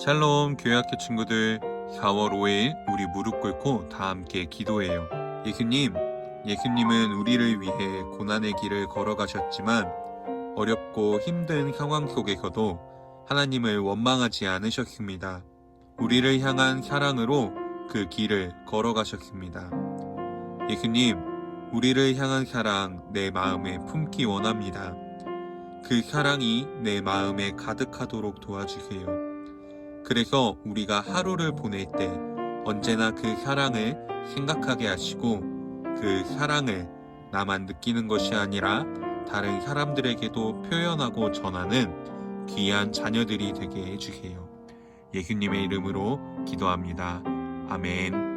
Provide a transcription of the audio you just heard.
샬롬 교회학교 친구들 4월 5일 우리 무릎 꿇고 다 함께 기도해요. 예수님, 예수님은 우리를 위해 고난의 길을 걸어가셨지만 어렵고 힘든 상황 속에서도 하나님을 원망하지 않으셨습니다. 우리를 향한 사랑으로 그 길을 걸어가셨습니다. 예수님, 우리를 향한 사랑 내 마음에 품기 원합니다. 그 사랑이 내 마음에 가득하도록 도와주세요. 그래서 우리가 하루를 보낼 때 언제나 그 사랑을 생각하게 하시고 그 사랑을 나만 느끼는 것이 아니라 다른 사람들에게도 표현하고 전하는 귀한 자녀들이 되게 해주세요. 예수님의 이름으로 기도합니다. 아멘.